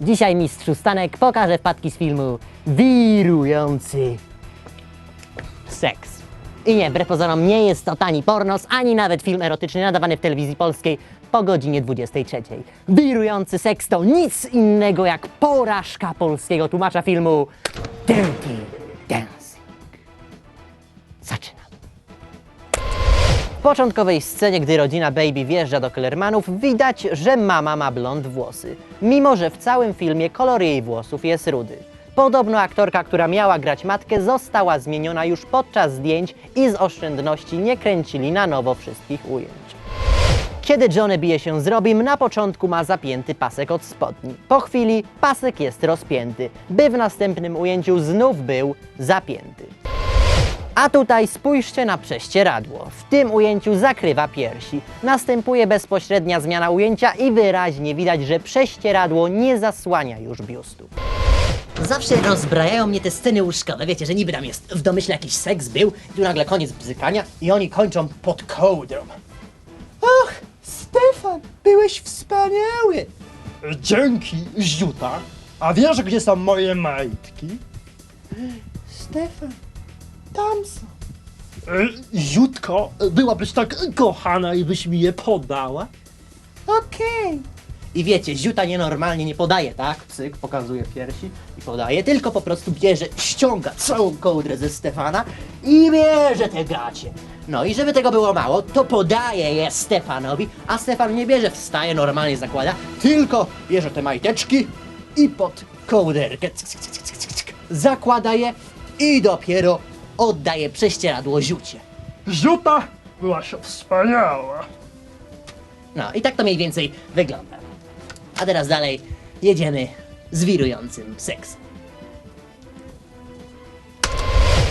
Dzisiaj mistrzu Stanek pokaże wpadki z filmu Wirujący Seks. I nie, wbrew pozorom nie jest to tani pornos, ani nawet film erotyczny nadawany w telewizji polskiej po godzinie 23. Wirujący seks to nic innego jak porażka polskiego tłumacza filmu Dirty początkowej scenie, gdy rodzina Baby wjeżdża do Kellermanów, widać, że mama ma blond włosy, mimo że w całym filmie kolor jej włosów jest rudy. Podobno aktorka, która miała grać matkę, została zmieniona już podczas zdjęć i z oszczędności nie kręcili na nowo wszystkich ujęć. Kiedy Johnny bije się z Robim, na początku ma zapięty pasek od spodni. Po chwili pasek jest rozpięty, by w następnym ujęciu znów był zapięty. A tutaj spójrzcie na prześcieradło. W tym ujęciu zakrywa piersi. Następuje bezpośrednia zmiana ujęcia i wyraźnie widać, że prześcieradło nie zasłania już biustu. Zawsze rozbrajają mnie te sceny łóżkowe. Wiecie, że niby tam jest w domyśle jakiś seks był, i tu nagle koniec bzykania i oni kończą pod kołdrą. Och, Stefan, byłeś wspaniały! Dzięki, Ziuta. A wiesz, gdzie są moje majtki? Stefan, tam są. E, Ziutko, byłabyś tak kochana i byś mi je podała? Okej. I wiecie, Ziuta nienormalnie nie podaje, tak? Psyk pokazuje piersi i podaje, tylko po prostu bierze, ściąga całą kołdrę ze Stefana i bierze te gacie. No i żeby tego było mało, to podaje je Stefanowi, a Stefan nie bierze, wstaje, normalnie zakłada, tylko bierze te majteczki i pod kołderkę cyk, cyk, cyk, cyk, cyk, cyk, zakłada je i dopiero oddaje prześcieradło Ziucie. Ziuta, byłaś wspaniała. No i tak to mniej więcej wygląda. A teraz dalej jedziemy z wirującym seksem.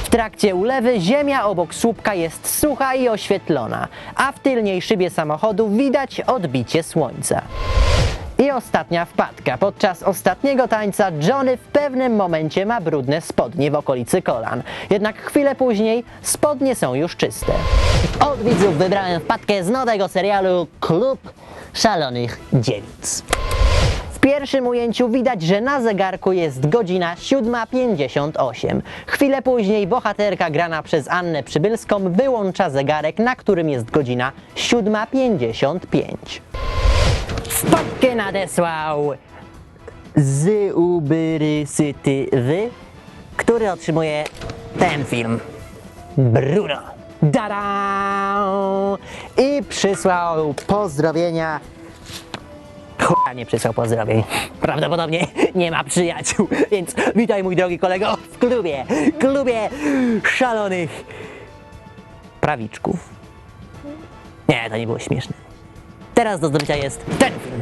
W trakcie ulewy ziemia obok słupka jest sucha i oświetlona, a w tylnej szybie samochodu widać odbicie słońca. I ostatnia wpadka. Podczas ostatniego tańca Johnny w pewnym momencie ma brudne spodnie w okolicy kolan. Jednak chwilę później spodnie są już czyste. Od widzów wybrałem wpadkę z nowego serialu Klub Szalonych Dziewic. W pierwszym ujęciu widać, że na zegarku jest godzina 7.58. Chwilę później bohaterka grana przez Annę Przybylską wyłącza zegarek, na którym jest godzina 7.55. Wpadkę nadesłał z Ubyry Syty Wy, który otrzymuje ten film. Bruno. Dada! I przysłał pozdrowienia Chuja nie przysłał pozdrowień. Prawdopodobnie nie ma przyjaciół, więc witaj mój drogi kolego w klubie, klubie szalonych prawiczków. Nie, to nie było śmieszne. Teraz do zdobycia jest ten film.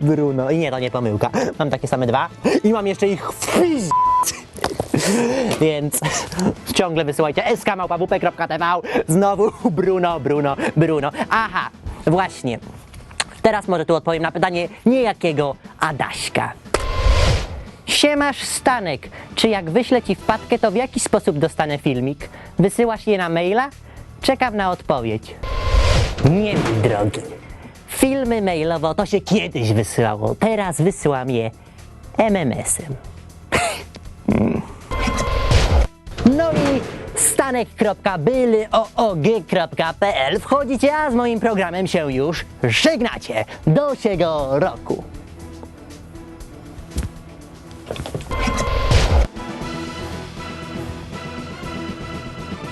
Bruno. I nie, to nie pomyłka. Mam takie same dwa i mam jeszcze ich w Więc ciągle wysyłajcie skmałpawp.tv Znowu Bruno, Bruno, Bruno. Aha, właśnie. Teraz może tu odpowiem na pytanie niejakiego Adaśka. Siemasz Stanek, czy jak wyślę Ci wpadkę, to w jaki sposób dostanę filmik? Wysyłasz je na maila? Czekam na odpowiedź. Nie, mój drogi. Filmy mailowo to się kiedyś wysyłało, teraz wysyłam je MMS-em. No i stanek.bylyoog.pl Wchodzicie, a z moim programem się już żegnacie. Do siego roku.